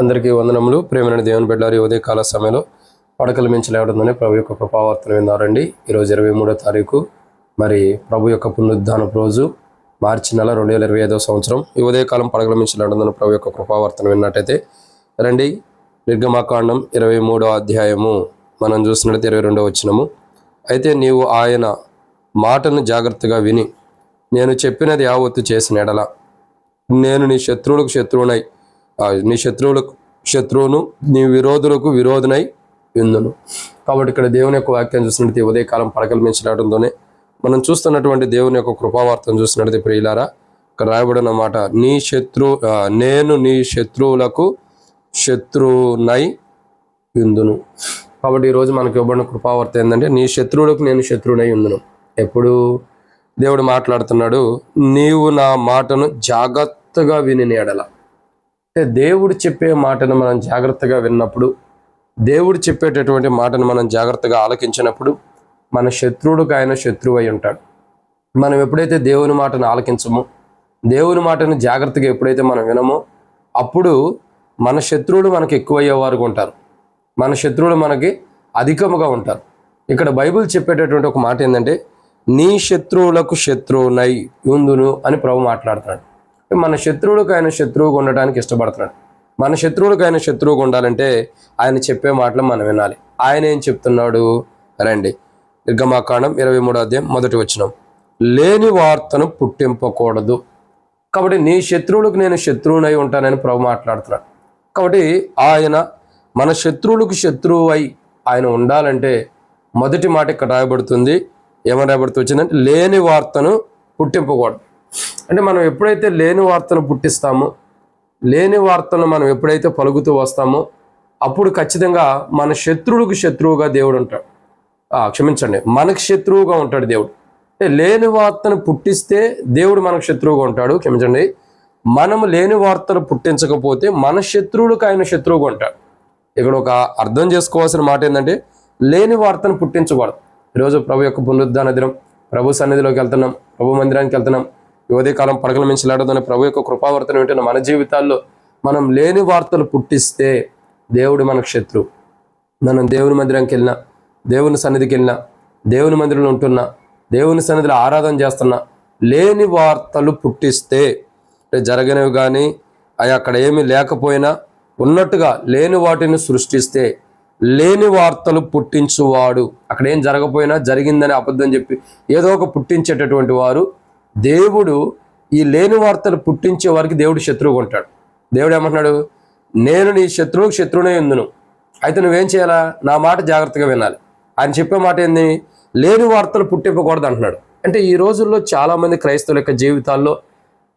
అందరికీ వందనములు. ప్రేమైన దేవుని బిడ్డారు ఈ ఉదయకాల సమయంలో పడకలు మించి లేవడంతోనే ప్రభు యొక్క కృపావార్తను విన్నారండి. ఈరోజు ఇరవై మూడో తారీఖు మరి ప్రభు యొక్క పునరుద్ధానపు రోజు మార్చి నెల రెండు వేల ఇరవై ఐదో సంవత్సరం. ఈ ఉదయకాలం పడకల మించి లేవడంతో ప్రభు యొక్క కృపావార్తను విన్నట్టయితే రండి నిర్గమాకాండం ఇరవై మూడో అధ్యాయము. మనం చూసినట్లయితే ఇరవై రెండో వచ్చినము అయితే నీవు ఆయన మాటను జాగ్రత్తగా విని నేను చెప్పినది యావత్తు చేసిన ఎడల. నేను నీ శత్రువులకు శత్రువునై నీ శత్రువులకు శత్రువును నీ విరోధులకు విరోధనై విందును కాబట్టి ఇక్కడ దేవుని యొక్క వాక్యం చూసినట్టు ఉదయకాలం పడకలు మించడంతోనే మనం చూస్తున్నటువంటి దేవుని యొక్క కృపావార్తను చూసినట్టు ప్రియులారా ఇక్కడ రాయబడిన మాట నీ శత్రు నేను నీ శత్రువులకు శత్రువునై విందును కాబట్టి ఈరోజు మనకు ఇవ్వబడిన కృపావార్త ఏంటంటే నీ శత్రువులకు నేను శత్రువునై ఉందును. ఎప్పుడు దేవుడు మాట్లాడుతున్నాడు నీవు నా మాటను జాగ్రత్తగా విని ఎడల అంటే దేవుడు చెప్పే మాటను మనం జాగ్రత్తగా విన్నప్పుడు దేవుడు చెప్పేటటువంటి మాటను మనం జాగ్రత్తగా ఆలకించినప్పుడు మన శత్రువుడికి ఆయన శత్రువు అయి ఉంటాడు. మనం ఎప్పుడైతే దేవుని మాటను ఆలకించమో దేవుని మాటను జాగ్రత్తగా ఎప్పుడైతే మనం వినమో అప్పుడు మన శత్రువులు మనకి ఎక్కువయ్యేవారుగా ఉంటారు. మన శత్రువులు మనకి అధికముగా ఉంటారు. ఇక్కడ బైబిల్ చెప్పేటటువంటి ఒక మాట ఏంటంటే నీ శత్రువులకు శత్రువునై ఉందును అని ప్రభు మాట్లాడుతున్నాడు. మన శత్రువులకు ఆయన శత్రువుగా ఉండటానికి ఇష్టపడుతున్నాడు. మన శత్రువులకు ఆయన శత్రువుగా ఉండాలంటే ఆయన చెప్పే మాటలు మనం వినాలి. ఆయన ఏం చెప్తున్నాడు? రండి. నిర్గమాకాండం ఇరవై మూడో అధ్యాయం మొదటి వచ్చినాం లేని వార్తను పుట్టింపకూడదు. కాబట్టి నీ శత్రువులకు నేను శత్రువునై ఉంటానని ప్రభు మాట్లాడుతున్నాడు. కాబట్టి ఆయన మన శత్రువులకు శత్రువు అయి ఆయన ఉండాలంటే మొదటి మాట ఇక్కడ రాయబడుతుంది ఏమని రాయబడుతూ వచ్చిందంటే లేని వార్తను పుట్టింపకూడదు. అంటే మనం ఎప్పుడైతే లేని వార్తను పుట్టిస్తామో లేని వార్తను మనం ఎప్పుడైతే పలుకుతూ వస్తామో అప్పుడు ఖచ్చితంగా మన శత్రువులకు శత్రువుగా దేవుడు ఉంటాడు. క్షమించండి. మనకు శత్రువుగా ఉంటాడు దేవుడు. అంటే లేని వార్తను పుట్టిస్తే దేవుడు మనకు శత్రువుగా ఉంటాడు. క్షమించండి. మనము లేని వార్తను పుట్టించకపోతే మన శత్రువులకు ఆయన శత్రువుగా ఉంటాడు. ఇక్కడ ఒక అర్థం చేసుకోవాల్సిన మాట ఏంటంటే లేని వార్తను పుట్టించకూడదు. ఈరోజు ప్రభు యొక్క పునరుద్ధాన దినం. ప్రభు సన్నిధిలోకి వెళ్తున్నాం. ప్రభు మందిరానికి వెళ్తున్నాం. ఈ ఉదయకాలం పడకల మించి లేడదని ప్రభు యొక్క కృపావర్తనం ఏంటంటే మన జీవితాల్లో మనం లేని వార్తలు పుట్టిస్తే దేవుడు మనకు శత్రువు మనం దేవుని మందిరానికి వెళ్ళినా దేవుని సన్నిధికి వెళ్ళినా దేవుని మందిరంలో ఉంటున్నా దేవుని సన్నిధిలో ఆరాధన చేస్తున్నా లేని వార్తలు పుట్టిస్తే అంటే జరగనివి కానీ అవి అక్కడ ఏమీ లేకపోయినా ఉన్నట్టుగా లేని వాటిని సృష్టిస్తే లేని వార్తలు పుట్టించువాడు. అక్కడ ఏం జరగపోయినా జరిగిందని అబద్ధం చెప్పి ఏదో ఒక పుట్టించేటటువంటి వారు దేవుడు ఈ లేని వార్తలు పుట్టించే వారికి దేవుడు శత్రువుగా ఉంటాడు. దేవుడు ఏమంటున్నాడు? నేను నీ శత్రువుకు శత్రువునే ఉందును అయితే నువ్వేం చేయాలా? నా మాట జాగ్రత్తగా వినాలి. ఆయన చెప్పే మాట ఏంది? లేని వార్తలు పుట్టింపకూడదు అంటున్నాడు. అంటే ఈ రోజుల్లో చాలామంది క్రైస్తవుల యొక్క జీవితాల్లో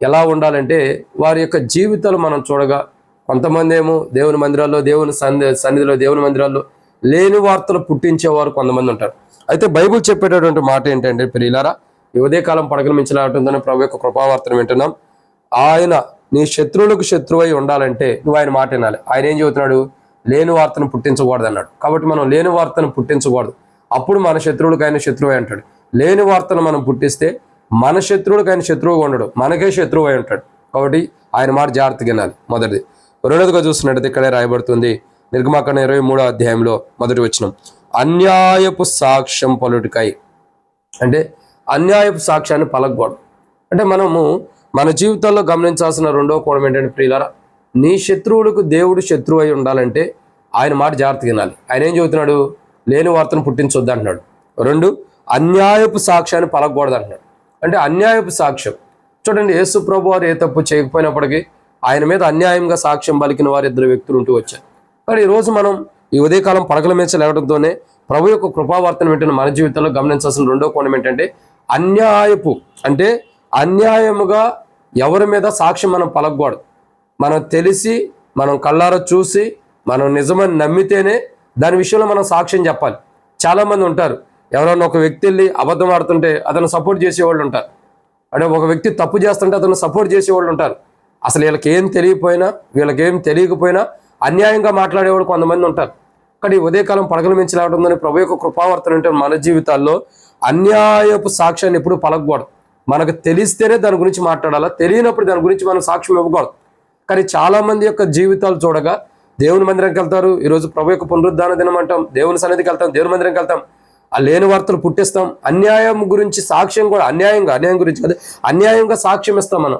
ఎలా ఉండాలంటే వారి యొక్క జీవితాలు మనం చూడగా కొంతమంది ఏమో దేవుని మందిరాల్లో దేవుని సన్నిధి సన్నిధిలో దేవుని మందిరాల్లో లేని వార్తలు పుట్టించేవారు కొంతమంది ఉంటారు. అయితే బైబుల్ చెప్పేటటువంటి మాట ఏంటంటే ప్రియులారా ఈ ఉదయకాలం పడకలు ప్రభు యొక్క కృపావార్తను వింటున్నాం. ఆయన నీ శత్రువులకు శత్రువై ఉండాలంటే నువ్వు ఆయన మాట వినాలి. ఆయన ఏం చెబుతున్నాడు? లేని వార్తను పుట్టించకూడదు అన్నాడు కాబట్టి మనం లేని వార్తను పుట్టించకూడదు. అప్పుడు మన శత్రువులకు ఆయన శత్రువై అంటాడు లేని వార్తను మనం పుట్టిస్తే మన శత్రువులకు ఆయన శత్రువుగా ఉండడు. మనకే శత్రువు అయి ఉంటాడు. కాబట్టి ఆయన మాట జాగ్రత్తగా వినాలి. మొదటిది. రెండోదిగా చూస్తున్నట్టయితే ఇక్కడే రాయబడుతుంది. నిర్గమాకరణ ఇరవై మూడో అధ్యాయంలో మొదటి వచ్చిన అన్యాయపు సాక్ష్యం పలుటికై. అంటే అన్యాయపు సాక్ష్యాన్ని పలకూడదు అంటే మనము మన జీవితంలో గమనించాల్సిన రెండో కోణం ఏంటంటే ప్రియులారా నీ శత్రువులకు దేవుడు శత్రువు అయి ఉండాలంటే ఆయన మాట జాగ్రత్త వినాలి. ఆయన ఏం చెబుతున్నాడు? లేని వార్తను పుట్టించొద్దు అంటున్నాడు. రెండు అన్యాయపు సాక్ష్యాన్ని పలకూడదు అంటున్నాడు. అంటే అన్యాయపు సాక్ష్యం. చూడండి యేసు ప్రభు వారు ఏ తప్పు చేయకపోయినప్పటికీ ఆయన మీద అన్యాయంగా సాక్ష్యం పలికిన వారు ఇద్దరు వ్యక్తులు ఉంటూ వచ్చారు. కానీ ఈరోజు మనం ఈ ఉదయకాలం పడకల మీద లేవడంతోనే ప్రభు యొక్క కృపావార్తను వింటున్న మన జీవితంలో గమనించాల్సిన రెండో కోణం ఏంటంటే అన్యాయపు అంటే అన్యాయముగా ఎవరి మీద సాక్ష్యం మనం పలకూడదు. మనం తెలిసి మనం కళ్ళారా చూసి మనం నిజమని నమ్మితేనే దాని విషయంలో మనం సాక్ష్యం చెప్పాలి. చాలామంది ఉంటారు. ఎవరైనా ఒక వ్యక్తి వెళ్ళి అబద్ధం ఆడుతుంటే అతను సపోర్ట్ చేసేవాళ్ళు ఉంటారు. అంటే ఒక వ్యక్తి తప్పు చేస్తుంటే అతను సపోర్ట్ చేసేవాళ్ళు ఉంటారు. అసలు వీళ్ళకి ఏం తెలియకపోయినా వీళ్ళకి ఏం తెలియకపోయినా అన్యాయంగా మాట్లాడేవాళ్ళు కొంతమంది ఉంటారు. కానీ ఉదయకాలం పడగల మించి రావడంతో ప్రభు యొక్క కృపావర్తన అంటే మన జీవితాల్లో అన్యాయపు సాక్ష్యాన్ని ఎప్పుడు పలకకూడదు. మనకు తెలిస్తేనే దాని గురించి మాట్లాడాలా? తెలియనప్పుడు దాని గురించి మనం సాక్ష్యం ఇవ్వకూడదు. కానీ చాలామంది యొక్క జీవితాలు చూడగా దేవుని మందిరంకి వెళ్తారు ఈరోజు ప్రభు యొక్క పునరుద్ధాన దినం అంటాం దేవుని సన్నిధికి వెళ్తాం దేవుని మందిరంకి వెళ్తాం. ఆ లేని వార్తలు పుట్టిస్తాం. అన్యాయం గురించి సాక్ష్యం కూడా అన్యాయంగా అన్యాయం గురించి కాదు అన్యాయంగా సాక్ష్యం ఇస్తాం మనం.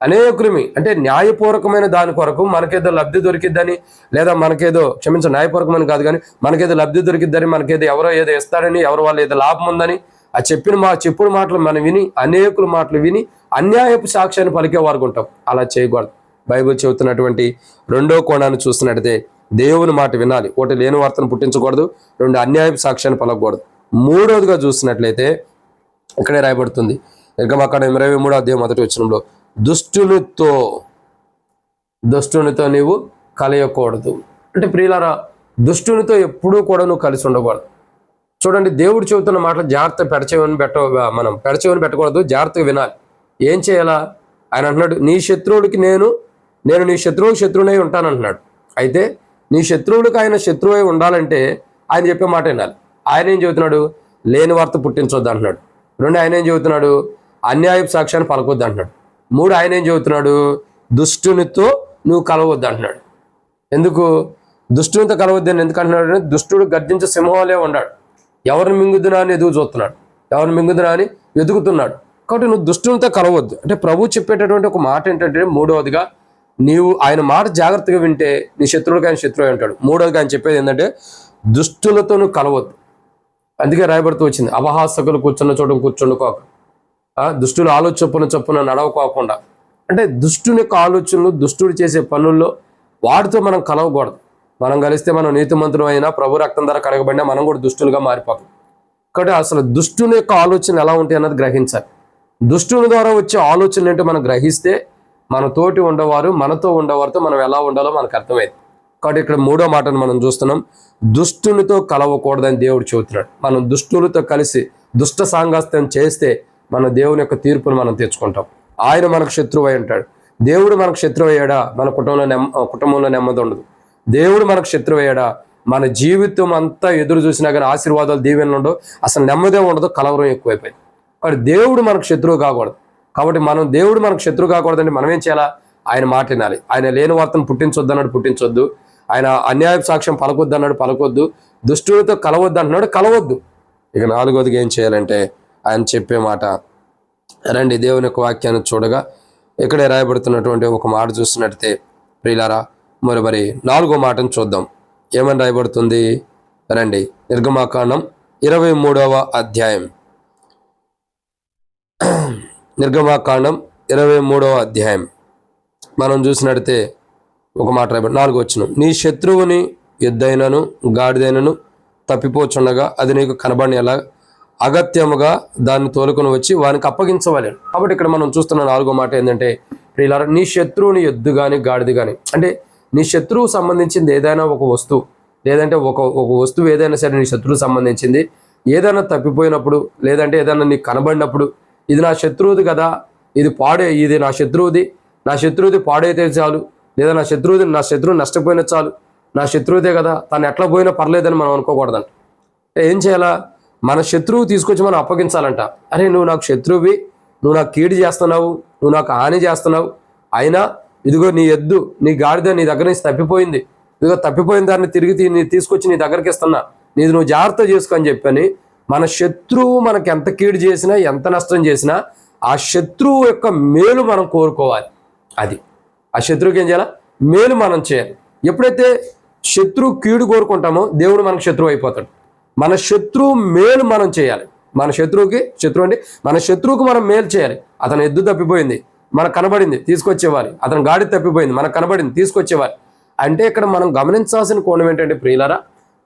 అనేకులమి. అంటే న్యాయపూర్వకమైన దాని కొరకు మనకేదో లబ్ధి దొరికిద్దని లేదా మనకేదో క్షమించ న్యాయపూర్వకమని కాదు కానీ మనకేదో లబ్ధి దొరికిద్దని మనకేదో ఎవరో ఏదో ఇస్తారని ఎవరు వాళ్ళు ఏదో లాభం ఉందని ఆ చెప్పిన మా చెప్పుడు మాటలు మనం విని అనేకుల మాటలు విని అన్యాయపు సాక్ష్యాన్ని పలికే వారు ఉంటాం. అలా చేయకూడదు. బైబిల్ చెబుతున్నటువంటి రెండో కోణాన్ని చూస్తున్నట్టయితే దేవుని మాట వినాలి. ఒకటి లేని వార్తను పుట్టించకూడదు. రెండు అన్యాయపు సాక్ష్యాన్ని పలకూడదు మూడోదిగా చూసినట్లయితే ఇక్కడే రాయబడుతుంది. ఇంకా అక్కడ ఇరవై మూడో అధ్యాయం మొదటి వచ్చినంలో దుష్టులతో దుష్టునితో నీవు కలయకూడదు. అంటే ప్రియులారా దుష్టునితో ఎప్పుడూ కూడా నువ్వు కలిసి ఉండకూడదు. చూడండి దేవుడు చెబుతున్న మాటలు జాగ్రత్త పెడచేవని పెట్ట మనం పెడచేవని పెట్టకూడదు జాగ్రత్తగా వినాలి. ఏం చేయాలా? ఆయన అంటున్నాడు నీ శత్రువుడికి నేను నేను నీ శత్రువుకి శత్రువునై ఉంటానంటున్నాడు. అయితే నీ శత్రువుడికి ఆయన శత్రువై ఉండాలంటే ఆయన చెప్పే మాట వినాలి. ఆయన ఏం చెబుతున్నాడు? లేని వార్త పుట్టించొద్దు అంటున్నాడు. రెండు ఆయన ఏం చెబుతున్నాడు? అన్యాయపు సాక్ష్యాన్ని పలకొద్దు అంటున్నాడు. మూడు ఆయన ఏం చెబుతున్నాడు? దుష్టునితో నువ్వు కలవద్దు అంటున్నాడు. ఎందుకు? దుష్టునితో కలవద్దు అని ఎందుకు అంటున్నాడు అంటే దుష్టుడు గర్జించే సింహంలే ఉన్నాడు. ఎవరిని మింగుదునా అని ఎదుగు చూస్తున్నాడు. ఎవరిని మింగుదునా అని వెతుకుతున్నాడు కాబట్టి నువ్వు దుష్టునితో కలవద్దు. అంటే ప్రభు చెప్పేటటువంటి ఒక మాట ఏంటంటే మూడవదిగా నీవు ఆయన మాట జాగ్రత్తగా వింటే నీ శత్రువుడికి ఆయన శత్రువు అంటాడు మూడవదిగా ఆయన చెప్పేది ఏంటంటే దుష్టులతో నువ్వు కలవద్దు. అందుకే రాయబడుతూ వచ్చింది అపహాసకులు కూర్చున్న చోట కూర్చుండుకోక. దుష్టుల ఆలోచన చొప్పున నడవకోకుండా. అంటే దుష్టుని యొక్క ఆలోచనలు దుష్టుడు చేసే పనుల్లో వాడితో మనం కలవకూడదు. మనం కలిస్తే మనం నీతిమంతులు అయినా ప్రభు రక్తం ధర కడగబడినా మనం కూడా దుష్టులుగా మారిపోతాం. కాబట్టి అసలు దుష్టుని యొక్క ఆలోచన ఎలా ఉంటాయి అన్నది గ్రహించాలి. దుష్టుని ద్వారా వచ్చే ఆలోచనలు ఏంటో మనం గ్రహిస్తే మన తోటి ఉండేవారు మనతో ఉండేవారితో మనం ఎలా ఉండాలో మనకు అర్థమైంది. కాబట్టి ఇక్కడ మూడో మాటను మనం చూస్తున్నాం. దుష్టునితో కలవకూడదని దేవుడు చెబుతున్నాడు. మనం దుష్టులతో కలిసి దుష్ట సాంగత్యం చేస్తే మన దేవుని యొక్క తీర్పును మనం తెచ్చుకుంటాం. ఆయన మనకు శత్రువు ఉంటాడు. దేవుడు మనకు శత్రువు అయ్యాడా మన కుటుంబంలో నెమ్మ కుటుంబంలో నెమ్మది ఉండదు. దేవుడు మనకు శత్రువు అయ్యాడా మన జీవితం అంతా ఎదురు చూసినా కానీ ఆశీర్వాదాలు దీవెనలు ఉండవు. అసలు నెమ్మదే ఉండదు కలవరం ఎక్కువైపోయింది. కాబట్టి దేవుడు మనకు శత్రువు కాకూడదు. కాబట్టి మనం దేవుడు మనకు శత్రువు కాకూడదంటే మనం ఏం చేయాలా? ఆయన మాట వినాలి. ఆయన లేని వార్తను పుట్టించొద్దు అన్నాడు పుట్టించొద్దు. ఆయన అన్యాయ సాక్ష్యం పలకొద్దు అన్నాడు పలకొద్దు. దుష్టులతో కలవద్దు అంటున్నాడు కలవద్దు. ఇక నాలుగోదిగా ఏం చేయాలంటే ఆయన చెప్పే మాట. రండి దేవుని యొక్క వాక్యాన్ని చూడగా ఇక్కడే రాయబడుతున్నటువంటి ఒక మాట చూసినట్టే ప్రియులారా మరి మరి నాలుగో మాటను చూద్దాం. ఏమని రాయబడుతుంది? రండి నిర్గమాకాండం ఇరవై మూడవ అధ్యాయం. నిర్గమాకాండం ఇరవై మూడవ అధ్యాయం. మనం చూసినట్టే ఒక మాట రాయబడి నాలుగు వచ్చిన నీ శత్రువుని ఎద్దైనను గాడిదైనను తప్పిపోచుండగా అది నీకు కనబడినలా అగత్యముగా దాన్ని తోలుకొని వచ్చి వానికి అప్పగించవాలి కాబట్టి ఇక్కడ మనం చూస్తున్న నాలుగో మాట ఏంటంటే ప్రియులారా నీ శత్రువుని ఎద్దు కానీ గాడిది కానీ అంటే నీ శత్రువు సంబంధించింది ఏదైనా ఒక వస్తువు లేదంటే ఒక ఒక వస్తువు ఏదైనా సరే నీ శత్రువు సంబంధించింది ఏదైనా తప్పిపోయినప్పుడు లేదంటే ఏదైనా నీకు కనబడినప్పుడు ఇది నా శత్రువుది కదా ఇది పాడే ఇది నా శత్రువుది నా శత్రువుది పాడైతే చాలు లేదా నా శత్రువుది నా శత్రువు నష్టపోయినా చాలు నా శత్రువుదే కదా తను ఎట్లా పోయినా పర్లేదని మనం అనుకోకూడదంట. ఏం చేయాలా? మన శత్రువు తీసుకొచ్చి మనం అప్పగించాలంట. అరే నువ్వు నాకు శత్రువువి నువ్వు నాకు కీడు చేస్తున్నావు నువ్వు నాకు హాని చేస్తున్నావు. అయినా ఇదిగో నీ ఎద్దు నీ గాడిద నీ దగ్గర నుంచి తప్పిపోయింది. ఇదిగో తప్పిపోయిన దాన్ని తిరిగి తీసుకొచ్చి నీ దగ్గరికి ఇస్తున్నా. నీది నువ్వు జాగ్రత్త చేసుకో అని చెప్పని మన శత్రువు మనకు ఎంత కీడు చేసినా ఎంత నష్టం చేసినా ఆ శత్రువు యొక్క మేలు మనం కోరుకోవాలి. అది. ఆ శత్రువుకి ఏం చేయాలి? మేలు మనం చేయాలి. ఎప్పుడైతే శత్రువు కీడు కోరుకుంటామో దేవుడు మనకు శత్రువు అయిపోతాడు. మన శత్రువు మేలు మనం చేయాలి. మన శత్రువుకి శత్రువు అంటే మన శత్రువుకు మనం మేలు చేయాలి. అతను ఎద్దు తప్పిపోయింది మనకు కనబడింది తీసుకొచ్చేవారి. అతను గాడి తప్పిపోయింది మనకు కనబడింది తీసుకొచ్చేవారి. అంటే ఇక్కడ మనం గమనించాల్సిన కోణం ఏంటంటే ప్రియులరా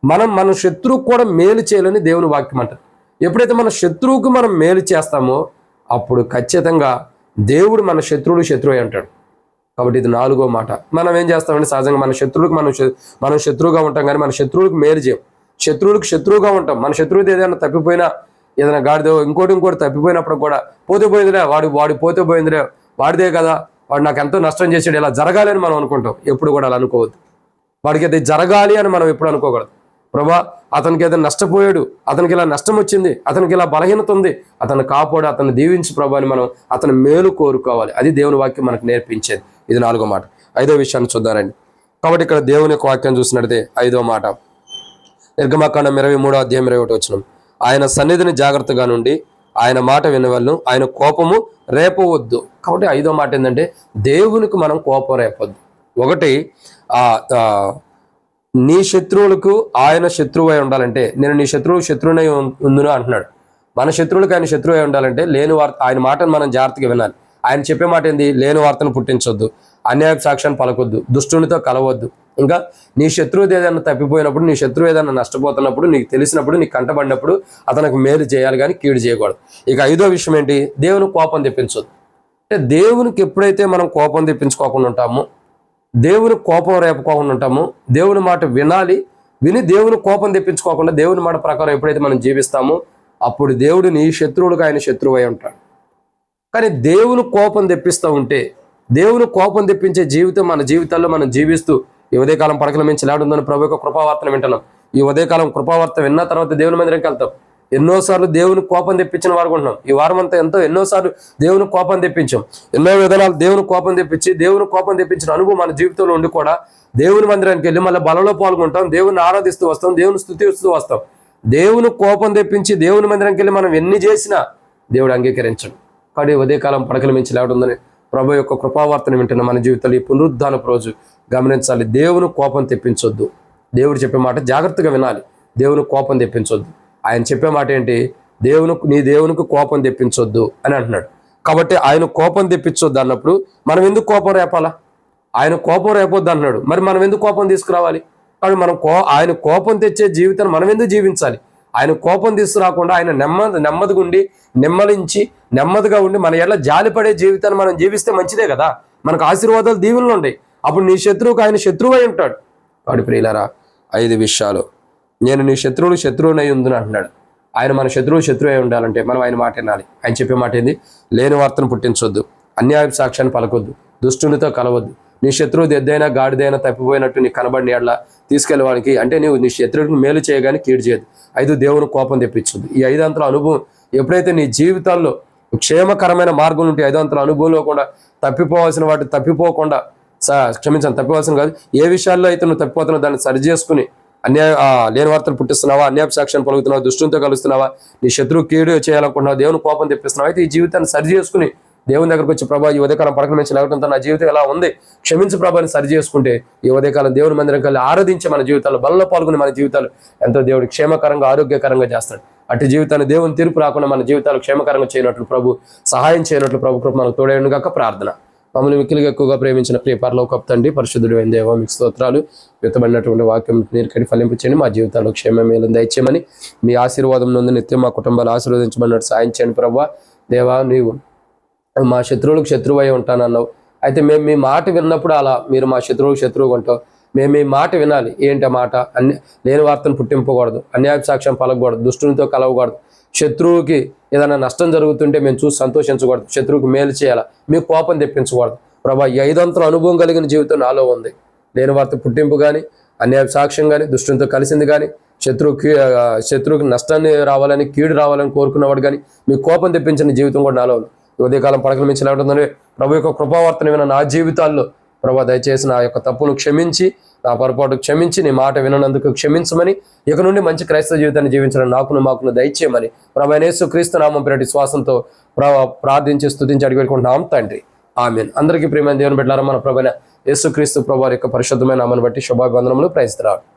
మనం మన శత్రువుకు కూడా మేలు చేయాలని దేవుని వాక్యం అంటారు ఎప్పుడైతే మన శత్రువుకు మనం మేలు చేస్తామో అప్పుడు ఖచ్చితంగా దేవుడు మన శత్రువుడు శత్రువు అయి అంటాడు. కాబట్టి ఇది నాలుగో మాట. మనం ఏం చేస్తామంటే సహజంగా మన శత్రువులకు మనం మనం శత్రువుగా ఉంటాం కానీ మన శత్రువులకు మేలు చేయం. శత్రువులకు శత్రువుగా ఉంటాం. మన శత్రువుది ఏదైనా తప్పిపోయినా ఏదైనా గాడిదో ఇంకోటి ఇంకోటి తప్పిపోయినప్పుడు కూడా పోతే పోయిందిరా వాడు వాడి పోతే పోయిందిలే వాడిదే కదా వాడు నాకు ఎంతో నష్టం చేసాడు ఇలా జరగాలి అని మనం అనుకుంటాం. ఎప్పుడు కూడా అలా అనుకోవద్దు. వాడికి అది జరగాలి అని మనం ఎప్పుడు అనుకోకూడదు. ప్రభా అతనికి ఏదైనా నష్టపోయాడు అతనికి ఇలా నష్టం వచ్చింది అతనికి ఇలా బలహీనత ఉంది అతను కాపాడు అతను దీవించి ప్రభా అని మనం అతని మేలు కోరుకోవాలి. అది దేవుని వాక్యం మనకు నేర్పించేది. ఇది నాలుగో మాట. ఐదో విషయాన్ని చూద్దారండి కాబట్టి ఇక్కడ దేవుని యొక్క వాక్యం చూసినట్టే ఐదో మాట. నిర్గమాకాండం ఇరవై మూడో అధ్యాయం ఇరవై ఒకటి వచ్చిన ఆయన సన్నిధిని జాగ్రత్తగా నుండి ఆయన మాట వినవలను. ఆయన కోపము రేపవద్దు. కాబట్టి ఐదో మాట ఏంటంటే దేవునికి మనం కోపం రేపొద్దు. ఒకటి ఆ నీ శత్రువులకు ఆయన శత్రువై ఉండాలంటే నేను నీ శత్రువు శత్రువునై ఉం- ఉందును అంటున్నాడు. మన శత్రువులకు ఆయన శత్రువై ఉండాలంటే లేని వార్త ఆయన మాటను మనం జాగ్రత్తగా వినాలి. ఆయన చెప్పే మాట ఏంది? లేని వార్తను పుట్టించొద్దు. అన్యాయ సాక్ష్యాన్ని పలకొద్దు దుష్టునితో కలవద్దు. ఇంకా నీ శత్రువు ఏదైనా తప్పిపోయినప్పుడు నీ శత్రువు ఏదైనా నష్టపోతున్నప్పుడు నీకు తెలిసినప్పుడు నీకు కంటబడినప్పుడు అతనికి మేలు చేయాలి కానీ కీడు చేయకూడదు. ఇక ఐదో విషయం ఏంటి? దేవుని కోపం తెప్పించొద్దు. అంటే దేవునికి ఎప్పుడైతే మనం కోపం తెప్పించుకోకుండా ఉంటామో దేవుని కోపం రేపుకోకుండా ఉంటామో దేవుని మాట వినాలి విని దేవుని కోపం తెప్పించుకోకుండా దేవుని మాట ప్రకారం ఎప్పుడైతే మనం జీవిస్తామో అప్పుడు దేవుడు నీ శత్రువులకు ఆయన శత్రువు అయి ఉంటాడు. కానీ దేవుని కోపం తెప్పిస్తూ ఉంటే దేవుని కోపం తెప్పించే జీవితం మన జీవితాల్లో మనం జీవిస్తూ ఈ ఉదయకాలం పడకల మించి లేడుందని ప్రభు యొక్క కృపావార్తను వింటున్నాం. ఈ ఉదయకాలం కృపావార్త విన్న తర్వాత దేవుని మందిరంకి వెళ్తాం. ఎన్నోసార్లు దేవుని కోపం తెప్పించిన వారు ఉంటున్నాం. ఈ వారం అంతా ఎంతో ఎన్నోసార్లు దేవుని కోపం తెప్పించాం. ఎన్నో విధానాలు దేవుని కోపం తెప్పించి దేవుని కోపం తెప్పించిన అనుభవం మన జీవితంలో ఉండి కూడా దేవుని మందిరానికి వెళ్ళి మళ్ళీ బలంలో పాల్గొంటాం. దేవుని ఆరాధిస్తూ వస్తాం. దేవుని స్థుతిస్తూ వస్తాం. దేవుని కోపం తెప్పించి దేవుని మందిరానికి వెళ్ళి మనం ఎన్ని చేసినా దేవుడు అంగీకరించడు. కానీ ఉదయకాలం పడకల మించి లేవడం ప్రభు యొక్క కృపావార్తను వింటున్న మన జీవితంలో ఈ పునరుద్ధానపు రోజు గమనించాలి. దేవుని కోపం తెప్పించొద్దు. దేవుడు చెప్పే మాట జాగ్రత్తగా వినాలి. దేవుని కోపం తెప్పించొద్దు. ఆయన చెప్పే మాట ఏంటి? దేవుని నీ దేవునికి కోపం తెప్పించొద్దు అని అంటున్నాడు. కాబట్టి ఆయన కోపం తెప్పించొద్దు అన్నప్పుడు మనం ఎందుకు కోపం రేపాలా? ఆయన కోపం రేపొద్దు అన్నాడు మరి మనం ఎందుకు కోపం తీసుకురావాలి? కాబట్టి మనం కో ఆయన కోపం తెచ్చే జీవితాన్ని మనం ఎందుకు జీవించాలి? ఆయన కోపం తీసుకురాకుండా ఆయన నెమ్మది నెమ్మదిగా ఉండి నెమ్మలించి నెమ్మదిగా ఉండి మన ఎట్లా జాలిపడే జీవితాన్ని మనం జీవిస్తే మంచిదే కదా? మనకు ఆశీర్వాదాలు దీవులు ఉంటాయి అప్పుడు నీ శత్రువుకు ఆయన శత్రువు అయి ఉంటాడు. వాడి ప్రియులరా ఐదు విషయాలు. నేను నీ శత్రువులు శత్రువునై ఉందని అంటున్నాడు. ఆయన మన శత్రువు శత్రువు అయి ఉండాలంటే మనం ఆయన మాట వినాలి. ఆయన చెప్పే మాట ఏంది? లేని వార్తను పుట్టించొద్దు. అన్యాయ సాక్ష్యాన్ని పలకొద్దు. దుష్టునితో కలవద్దు. నీ శత్రువు ఎద్దైనా గాడిదైనా తప్పిపోయినట్టు నీకు కనబడిన ఎడల తీసుకెళ్ళవానికి అంటే నీవు నీ శత్రువుకి మేలు చేయగానే కీడు చేయదు. ఐదు దేవుని కోపం తెప్పించింది. ఈ ఐదంతల అనుభవం ఎప్పుడైతే నీ జీవితాల్లో క్షేమకరమైన మార్గం ఉంటే ఐదంతల అనుభవం లేకుండా తప్పిపోవాల్సిన వాటి తప్పిపోకుండా క్షమించాను తప్పిపోవాల్సిన కాదు. ఏ విషయాల్లో అయితే నువ్వు తప్పిపోతున్నావు దాన్ని సరి చేసుకుని అన్యాయ లేని వార్తలు పుట్టిస్తున్నావా అన్యాయ సాక్ష్యాన్ని పలుకుతున్నావా దుష్టంతో కలుస్తున్నావా నీ శత్రువు కీడు చేయాలనుకుంటున్నావు దేవుని కోపం తెప్పిస్తున్నావు అయితే ఈ జీవితాన్ని సరి చేసుకుని దేవుని దగ్గరకు వచ్చి ప్రభా ఈ ఉదయకాలం పడకల నుంచి లేవడంతో నా జీవితం ఎలా ఉంది? క్షమించు ప్రభాని సరి చేసుకుంటే ఈ ఉదయకాలం దేవుని మందిరం కలిసి ఆరాధించి మన జీవితాలు బలంలో పాల్గొని మన జీవితాలు ఎంతో దేవుడు క్షేమకరంగా ఆరోగ్యకరంగా చేస్తాడు. అటు జీవితాన్ని దేవుని తీర్పు రాకుండా మన జీవితాలు క్షేమకరంగా చేయనట్లు ప్రభు సహాయం చేయనట్లు ప్రభు కృప మనకు తోడేయండు ప్రార్థన. మమ్మల్ని మిక్కిలిగా ఎక్కువగా ప్రేమించిన ప్రియ పరలోక తండ్రి పరిశుద్ధుడు అయిన దేవ మీకు స్తోత్రాలు. వ్యతబడినటువంటి వాక్యం నీరుకడి ఫలింపు చేయండి. మా జీవితాల్లో క్షేమ మేలు దయచేయమని మీ ఆశీర్వాదం నుండి నిత్యం మా కుటుంబాలు ఆశీర్వదించమన్నట్టు సాయం చేయండి ప్రభావ దేవా నీవు మా శత్రువులకు శత్రువు అయి ఉంటానన్నావు. అయితే మేము మీ మాట విన్నప్పుడు అలా మీరు మా శత్రువులకు శత్రువు ఉంటాం మేము మీ మాట వినాలి. ఏంటి ఆ మాట? అన్ని లేని వార్తను పుట్టింపకూడదు. అన్యాయ సాక్ష్యం పలకూడదు దుష్టునితో కలవకూడదు. శత్రువుకి ఏదైనా నష్టం జరుగుతుంటే మేము చూసి సంతోషించకూడదు. శత్రువుకి మేలు చేయాలా? మీ కోపం తెప్పించకూడదు. ప్రభా ఈ ఐదంతల అనుభవం కలిగిన జీవితం నాలో ఉంది. లేని వార్త పుట్టింపు కానీ అన్యాయ సాక్ష్యం కానీ దుష్టునితో కలిసింది కానీ శత్రువుకి శత్రువుకి నష్టాన్ని రావాలని కీడు రావాలని కోరుకున్నవాడు కానీ మీ కోపం తెప్పించిన జీవితం కూడా నాలో ఉంది. ఉదయకాలం పడకల మించి లేకుంటుందని ప్రభు యొక్క కృపావర్తన విన నా జీవితాల్లో ప్రభా దయచేసి నా యొక్క తప్పును క్షమించి నా పొరపాటు క్షమించి నీ మాట విననందుకు క్షమించమని ఇక నుండి మంచి క్రైస్తవ జీవితాన్ని జీవించడం నాకును మాకును దయచేయమని ప్రభానేసు క్రీస్తు నామం పేరటి శ్వాసంతో ప్ర- ప్రార్థించి స్తుతించి అడిగి పెట్టుకుంటున్నాం తండ్రి ఆమెన్. అందరికీ ప్రియమైన దేవుని పెట్టారా మన ప్రభైన యేసు క్రీస్తు యొక్క పరిశుద్ధమైన నామను బట్టి శుభాభివందనములు. ప్రయత్నిస్తారు